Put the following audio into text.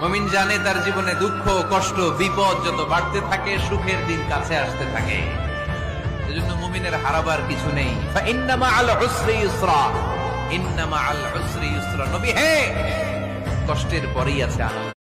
মুমিন জানে তার জীবনে দুঃখ, কষ্ট, বিপদ যত বাড়তে থাকে, সুখের দিন কাছে আসতে থাকে। এজন্য মুমিনের হারাবার কিছু নেই। ইন্নামা আল উসরি ইসরা। ইন্নামা আল উসরি ইসরা। নবী, হে! কষ্টের পরেই আছে আনন্দ